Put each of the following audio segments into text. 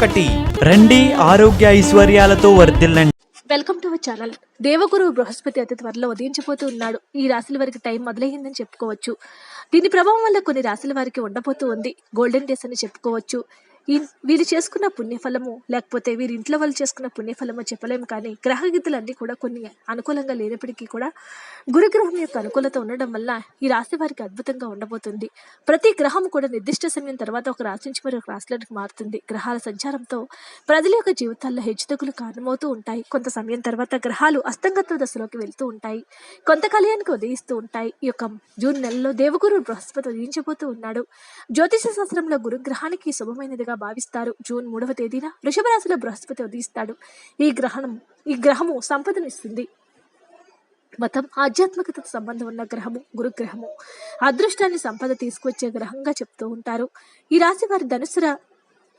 ఒకటి. రండి ఆరోగ్య ఐశ్వర్యాలతో వర్ధిల్లండి. Welcome to our channel. దేవగురు బృహస్పతి అతి త్వరలో ఉదయించబోతూ ఉన్నాడు. ఈ రాశుల వారికి టైం మొదలైందని చెప్పుకోవచ్చు. దీని ప్రభావం వల్ల కొన్ని రాశుల వారికి ఉండబోతూ ఉంది. గోల్డెన్ డేస్ అని చెప్పుకోవచ్చు. వీరు చేసుకున్న పుణ్యఫలము లేకపోతే వీరి ఇంట్లో వాళ్ళు చేసుకున్న పుణ్యఫలము చెప్పలేము కానీ గ్రహగీతలన్నీ కూడా కొన్ని అనుకూలంగా లేనప్పటికీ కూడా గురుగ్రహం యొక్క అనుకూలత ఉండడం వల్ల ఈ రాశి వారికి అద్భుతంగా ఉండబోతుంది. ప్రతి గ్రహం కూడా నిర్దిష్ట సమయం తర్వాత ఒక రాశి నుంచి మరొక రాశిలోకి మారుతుంది. గ్రహాల సంచారంతో ప్రజల యొక్క జీవితాల్లో హెచ్చుతగ్గులు కారణమవుతూ ఉంటాయి. కొంత సమయం తర్వాత గ్రహాలు అస్తంగత్వ దశలోకి వెళ్తూ ఉంటాయి. కొంతకాలానికి ఉదయిస్తూ ఉంటాయి. ఈ యొక్క జూన్ నెలలో దేవగురు బృహస్పతి ఉదయించబోతూ ఉన్నాడు. జ్యోతిష శాస్త్రంలో గురుగ్రహానికి శుభమైనదిగా భావిస్తారు. జూన్ మూడవ తేదీన వృషభ రాశిలో బృహస్పతి ఉదయిస్తాడు. ఈ గ్రహణం ఈ గ్రహము సంపదనిస్తుంది మతం ఆధ్యాత్మికతతో సంబంధం ఉన్న గ్రహము గురుగ్రహము అదృష్టాన్ని సంపద తీసుకొచ్చే గ్రహంగా చెప్తూ ఉంటారు. ఈ రాశి వారి ధనుసు రా-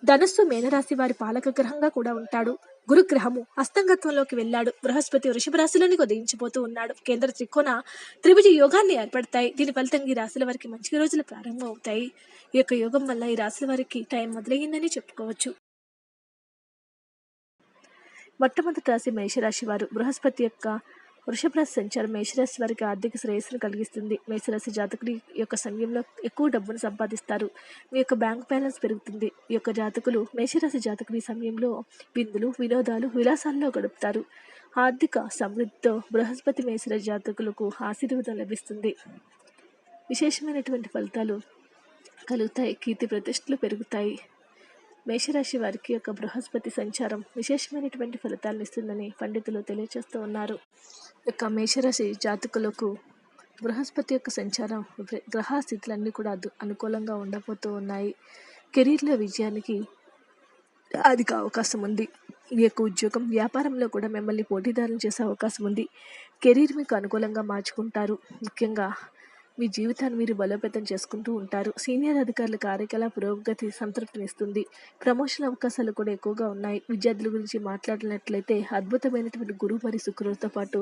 ధనుస్సు మేనరాశి వారి పాలక గ్రహంగా కూడా ఉంటాడు. గురుగ్రహము అస్తంగత్వంలోకి వెళ్ళాడు. బృహస్పతి వృషభ రాశిలోనికి ఉదయించిపోతూ ఉన్నాడు. కేంద్ర త్రికోణ త్రిభుజ యోగాన్ని ఏర్పడతాయి. దీని ఫలితంగా ఈ రాశుల వారికి మంచి రోజులు ప్రారంభం అవుతాయి ఈ యొక్క యోగం వల్ల ఈ రాశుల వారికి టైం మొదలయ్యిందని చెప్పుకోవచ్చు. మొట్టమొదటి రాశి మేషరాశి వారు బృహస్పతి యొక్క వృషభ రాశి సంచారం మేషరాశి వారికి ఆర్థిక శ్రేయస్సును కలిగిస్తుంది. మేషరాశి జాతకులు ఈ యొక్క సమయంలో ఎక్కువ డబ్బును సంపాదిస్తారు. మీ యొక్క బ్యాంక్ బ్యాలెన్స్ పెరుగుతుంది. మీ యొక్క జాతకులు మేషరాశి జాతకులు ఈ సమయంలో విందులు వినోదాలు విలాసాల్లో గడుపుతారు. ఆర్థిక సమృద్ధితో బృహస్పతి మేషరాశి జాతకులకు ఆశీర్వాదం లభిస్తుంది. విశేషమైనటువంటి ఫలితాలు కలుగుతాయి. కీర్తి ప్రతిష్టలు పెరుగుతాయి. మేషరాశి వారికి యొక్క బృహస్పతి సంచారం విశేషమైనటువంటి ఫలితాలను ఇస్తుందని పండితులు తెలియజేస్తూ ఉన్నారు. యొక్క మేషరాశి జాతకులకు బృహస్పతి యొక్క సంచారం గ్రహ స్థితులన్నీ కూడా అనుకూలంగా ఉండబోతూ ఉన్నాయి. కెరీర్లో విజయానికి అధిక అవకాశం ఉంది. ఈ యొక్క ఉద్యోగం వ్యాపారంలో కూడా మిమ్మల్ని పోటీదారులు చేసే అవకాశం ఉంది. కెరీర్ మీకు అనుకూలంగా మార్చుకుంటారు. ముఖ్యంగా మీ జీవితాన్ని మీరు బలోపేతం చేసుకుంటూ ఉంటారు. సీనియర్ అధికారుల కార్యకలాప పురోగతి సంతృప్తినిస్తుంది. ప్రమోషన్ అవకాశాలు కూడా ఎక్కువగా ఉన్నాయి. విద్యార్థుల గురించి మాట్లాడినట్లయితే అద్భుతమైనటువంటి గురువు మరియు శుక్రులతో పాటు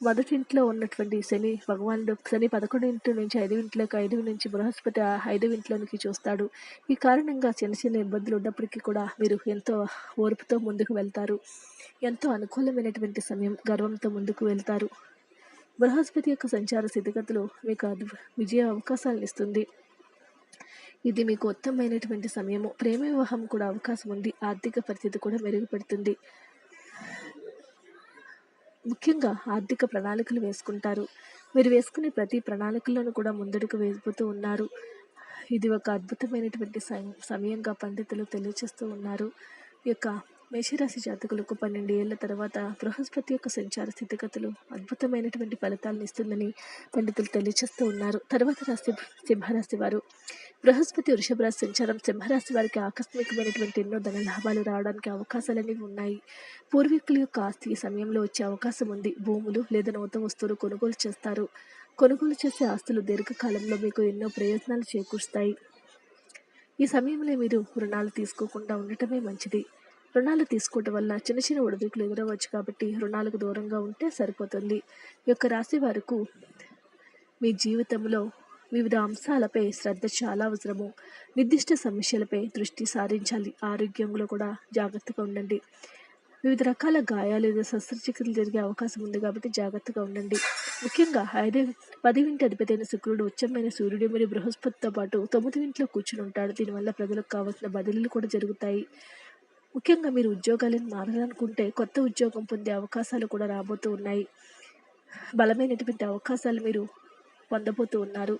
మొదటింట్లో ఉన్నటువంటి శని భగవానుడు శని పదకొండు ఇంటి నుంచి ఐదు ఇంట్లోకి ఐదు నుంచి బృహస్పతి ఆ ఐదు ఇంట్లోనికి చూస్తాడు. ఈ కారణంగా చిన్న చిన్న ఇబ్బందులు ఉన్నప్పటికీ కూడా మీరు ఎంతో ఓర్పుతో ముందుకు వెళ్తారు. ఎంతో అనుకూలమైనటువంటి సమయం గర్వంతో ముందుకు వెళ్తారు. బృహస్పతి యొక్క సంచార స్థితిగతులు మీకు అద్భు విజయ అవకాశాలను ఇస్తుంది. ఇది మీకు ఉత్తమమైనటువంటి సమయము. ప్రేమ వివాహం కూడా అవకాశం ఉంది. ఆర్థిక పరిస్థితి కూడా మెరుగుపడుతుంది. ముఖ్యంగా ఆర్థిక ప్రణాళికలు వేసుకుంటారు. మీరు వేసుకునే ప్రతి ప్రణాళికలను కూడా ముందడుగు వేసిపోతూ ఉన్నారు. ఇది ఒక అద్భుతమైనటువంటి సమయంగా పండితులు తెలియచేస్తూ ఉన్నారు. ఈ యొక్క మేషరాశి జాతకులకు పన్నెండు ఏళ్ళ తర్వాత బృహస్పతి యొక్క సంచార స్థితిగతులు అద్భుతమైనటువంటి ఫలితాలను ఇస్తుందని పండితులు తెలియజేస్తూ ఉన్నారు. తర్వాత రాశి సింహరాశి వారు. బృహస్పతి వృషభ రాశి సంచారం సింహరాశి వారికి ఆకస్మికమైనటువంటి ఎన్నో ధన లాభాలు రావడానికి అవకాశాలన్నీ ఉన్నాయి. పూర్వీకుల యొక్క ఆస్తి ఈ సమయంలో వచ్చే అవకాశం ఉంది. భూములు లేదా నూతన వస్తువులు కొనుగోలు చేస్తారు. కొనుగోలు చేసే ఆస్తులు దీర్ఘకాలంలో మీకు ఎన్నో ప్రయోజనాలు చేకూరుస్తాయి. ఈ సమయంలో మీరు రుణాలు తీసుకోకుండా ఉండటమే మంచిది. రుణాలు తీసుకోవటం వల్ల చిన్న చిన్న ఒడిదుడుకులు ఎదురవచ్చు కాబట్టి రుణాలకు దూరంగా ఉంటే సరిపోతుంది. ఈ యొక్క రాశి వారికి మీ జీవితంలో వివిధ అంశాలపై శ్రద్ధ చాలా అవసరము. నిర్దిష్ట సమస్యలపై దృష్టి సారించాలి. ఆరోగ్యంలో కూడా జాగ్రత్తగా ఉండండి. వివిధ రకాల గాయాలు లేదా శస్త్రచికిత్సలు జరిగే అవకాశం ఉంది కాబట్టి జాగ్రత్తగా ఉండండి. ముఖ్యంగా ఐదు పదివింటి అధిపతైన అధిపతి అయిన శుక్రుడు ఉచ్చమైన సూర్యుడు మరియు బృహస్పతితో పాటు తొమ్మిది ఇంట్లో కూర్చుని ఉంటాడు. దీనివల్ల ప్రజలకు కావాల్సిన బదిలీలు కూడా జరుగుతాయి. ముఖ్యంగా మీరు ఉద్యోగాలను మారాలనుకుంటే కొత్త ఉద్యోగం పొందే అవకాశాలు కూడా రాబోతూ ఉన్నాయి. బలమైనటువంటి అవకాశాలు మీరు పొందబోతూ ఉన్నారు.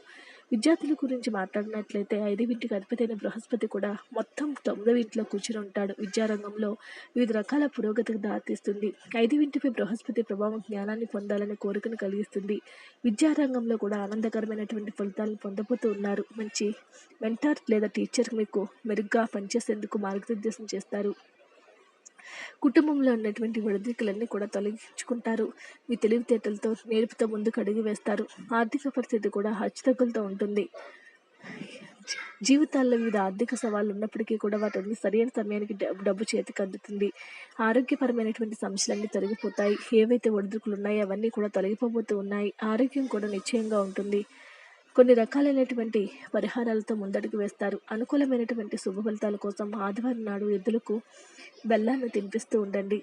విద్యార్థుల గురించి మాట్లాడినట్లయితే ఐదింటికి అధిపతైన బృహస్పతి కూడా మొత్తం తొమ్మిదవ ఇంట్లో కూర్చుని ఉంటాడు. విద్యారంగంలో వివిధ రకాల పురోగతికి దారితీస్తుంది. ఐదింటిపై బృహస్పతి ప్రభావం జ్ఞానాన్ని పొందాలనే కోరికను కలిగిస్తుంది. విద్యారంగంలో కూడా ఆనందకరమైనటువంటి ఫలితాలను పొందబోతూ ఉన్నారు. మంచి మెంటార్ లేదా టీచర్ మీకు మెరుగ్గా పనిచేసేందుకు మార్గనిర్దేశం చేస్తారు. కుటుంబంలో ఉన్నటువంటి ఒడిదుడుకులన్నీ కూడా తొలగించుకుంటారు. మీ తెలివితేటలతో నేర్పుతో ముందుకు అడుగు వేస్తారు. ఆర్థిక పరిస్థితి కూడా హచ్చుతగ్గులతో ఉంటుంది. జీవితాల్లో వివిధ ఆర్థిక సవాళ్ళు ఉన్నప్పటికీ కూడా వాటిని సరైన సమయానికి డబ్బు డబ్బు చేతికి అందుతుంది. ఆరోగ్యపరమైనటువంటి సమస్యలన్నీ తొలగిపోతాయి. ఏవైతే ఒడిదుడుకులు ఉన్నాయో అవన్నీ కూడా తొలగిపోబోతూ ఉన్నాయి. ఆరోగ్యం కూడా నిశ్చయంగా ఉంటుంది. కొన్ని రకాలైనటువంటి పరిహారాలతో ముందడుగు వేస్తారు. అనుకూలమైనటువంటి శుభ ఫలితాల కోసం ఆదివారం నాడు ఎద్దులకు బెల్లాన్ని తినిపిస్తూ ఉండండి.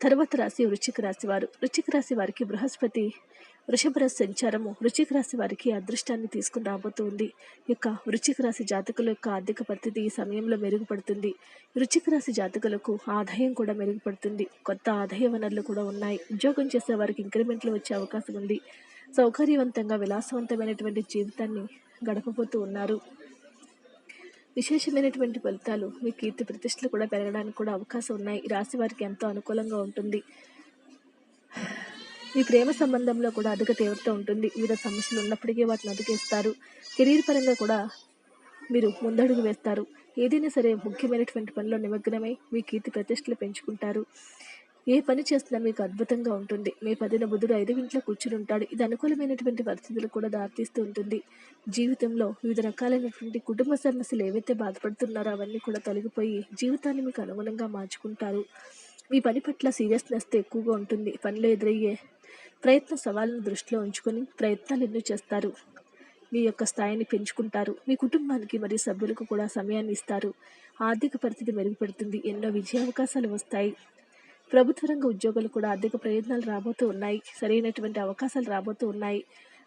తర్వాత రాశి వృశ్చిక రాశి వారు. వృశ్చిక రాశి వారికి బృహస్పతి వృషభ రాశి సంచారము. వృశ్చిక రాశి వారికి అదృష్టాన్ని తీసుకుని రాబోతుంది ఉంది. యొక్క వృశ్చిక రాశి జాతకుల యొక్క ఆర్థిక పరిస్థితి ఈ సమయంలో మెరుగుపడుతుంది. వృశ్చిక రాశి జాతకులకు ఆదాయం కూడా మెరుగుపడుతుంది. కొత్త ఆదాయ వనరులు కూడా ఉన్నాయి. ఉద్యోగం చేసే వారికి ఇంక్రిమెంట్లు వచ్చే అవకాశం ఉంది. సౌకర్యవంతంగా విలాసవంతమైనటువంటి జీవితాన్ని గడపబోతూ ఉన్నారు. విశేషమైనటువంటి ఫలితాలు మీ కీర్తి ప్రతిష్టలు కూడా పెరగడానికి కూడా అవకాశం ఉన్నాయి. రాశి వారికి ఎంతో అనుకూలంగా ఉంటుంది. మీ ప్రేమ సంబంధంలో కూడా అధిక తీవ్రత ఉంటుంది. వివిధ సమస్యలు ఉన్నప్పటికీ వాటిని అధికేస్తారు కెరీర్ పరంగా కూడా మీరు ముందడుగు వేస్తారు. ఏదైనా సరే ముఖ్యమైనటువంటి పనిలో నిమగ్నమై మీ కీర్తి ప్రతిష్టలు పెంచుకుంటారు. ఏ పని చేసినా మీకు అద్భుతంగా ఉంటుంది. మీ పదిన బుధుడు ఐదు ఇంట్లో కూర్చుని ఉంటాడు. ఇది అనుకూలమైనటువంటి పరిస్థితులు కూడా దారితీస్తూ ఉంటుంది. జీవితంలో వివిధ రకాలైనటువంటి కుటుంబ సమస్యలు ఏవైతే బాధపడుతున్నారో అవన్నీ కూడా తొలగిపోయి జీవితాన్ని మీకు అనుగుణంగా మార్చుకుంటారు. మీ పని పట్ల సీరియస్నెస్ ఎక్కువగా ఉంటుంది. పనిలో ఎదురయ్యే ప్రయత్న సవాళ్ళను దృష్టిలో ఉంచుకొని ప్రయత్నాలు ఎన్నో చేస్తారు. మీ యొక్క స్థాయిని పెంచుకుంటారు. మీ కుటుంబానికి మరియు సభ్యులకు కూడా సమయాన్ని ఇస్తారు. ఆర్థిక పరిస్థితి మెరుగుపడుతుంది. ఎన్నో విజయావకాశాలు వస్తాయి. ప్రభుత్వ రంగ ఉద్యోగులు కూడా ఆర్థిక ప్రయోజనాలు రాబోతూ ఉన్నాయి. సరైనటువంటి అవకాశాలు రాబోతూ ఉన్నాయి.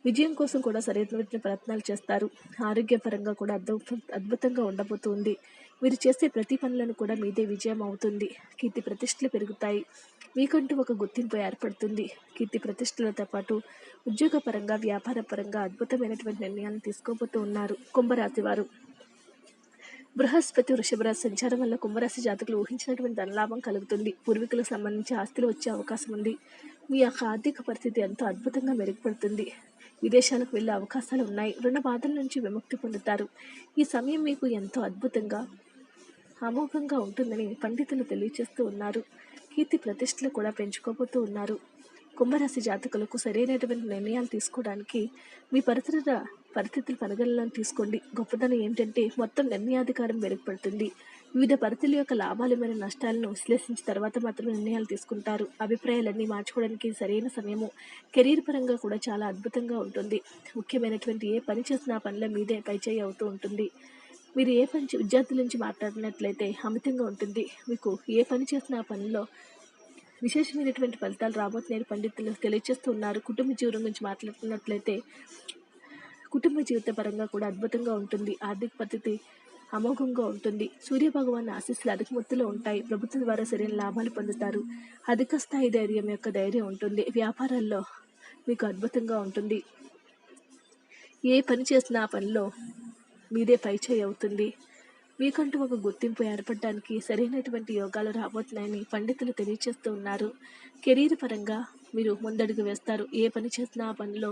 విజయం కోసం కూడా సరైనటువంటి ప్రయత్నాలు చేస్తారు. ఆరోగ్యపరంగా కూడా అద్భుత అద్భుతంగా ఉండబోతుంది. మీరు చేసే ప్రతి పనులను కూడా మీదే విజయం అవుతుంది. కీర్తి ప్రతిష్టలు పెరుగుతాయి. మీకంటూ ఒక గుర్తింపు ఏర్పడుతుంది. కీర్తి ప్రతిష్టలతో పాటు ఉద్యోగపరంగా వ్యాపార పరంగా అద్భుతమైనటువంటి నిర్ణయాలను తీసుకోబోతూ ఉన్నారు. కుంభరాశి వారు. బృహస్పతి వృషభరాశి సంచారం వల్ల కుంభరాశి జాతకులు ఊహించినటువంటి ధనలాభం కలుగుతుంది. పూర్వీకులకు సంబంధించి ఆస్తులు వచ్చే అవకాశం ఉంది. మీ యొక్క ఆర్థిక పరిస్థితి ఎంతో అద్భుతంగా మెరుగుపడుతుంది. విదేశాలకు వెళ్ళే అవకాశాలు ఉన్నాయి. రుణ బాధల నుంచి విముక్తి పొందుతారు. ఈ సమయం మీకు ఎంతో అద్భుతంగా అమోఘంగా ఉంటుందని పండితులు తెలియజేస్తూ ఉన్నారు. కీర్తి ప్రతిష్టలు కూడా పెంచుకోబోతూ ఉన్నారు. కుంభరాశి జాతకులకు సరైనటువంటి నిర్ణయాలు తీసుకోవడానికి మీ పరిసర పరిస్థితులు పరిగణలోకి తీసుకోండి. గొప్పదనం ఏంటంటే మొత్తం నిర్ణయాధికారం మెరుగుపడుతుంది. వివిధ పరిస్థితుల యొక్క లాభాలు మరియు నష్టాలను విశ్లేషించిన తర్వాత మాత్రమే నిర్ణయాలు తీసుకుంటారు. అభిప్రాయాలన్నీ మార్చుకోవడానికి సరైన సమయము కెరీర్ పరంగా కూడా చాలా అద్భుతంగా ఉంటుంది. ముఖ్యమైనటువంటి ఏ పని చేసినా పనిలో మీదే పైచేయి అవుతూ ఉంటుంది. మీరు ఏ పని విద్యార్థుల నుంచి మాట్లాడినట్లయితే అమితంగా ఉంటుంది. మీకు ఏ పని చేసినా పనిలో విశేషమైనటువంటి ఫలితాలు రాబోతున్నాయి పండితులు తెలియజేస్తున్నారు కుటుంబ జీవనం గురించి మాట్లాడుతున్నట్లయితే కుటుంబ జీవిత పరంగా కూడా అద్భుతంగా ఉంటుంది. ఆర్థిక పద్ధతి అమోఘంగా ఉంటుంది. సూర్య భగవాన్ ఆశీస్సులు అధిక మొత్తంలో ఉంటాయి. ప్రభుత్వం ద్వారా సరైన లాభాలు పొందుతారు. అధిక స్థాయి ధైర్యం యొక్క ధైర్యం ఉంటుంది. వ్యాపారాల్లో మీకు అద్భుతంగా ఉంటుంది. ఏ పని చేసినా ఆ పనిలో మీదే పైచేయి అవుతుంది. మీకంటూ ఒక గుర్తింపు ఏర్పడడానికి సరైనటువంటి యోగాలు రాబోతున్నాయని పండితులు తెలియజేస్తూ ఉన్నారు. కెరీర్ పరంగా మీరు ముందడుగు వేస్తారు. ఏ పని చేసినా ఆ పనిలో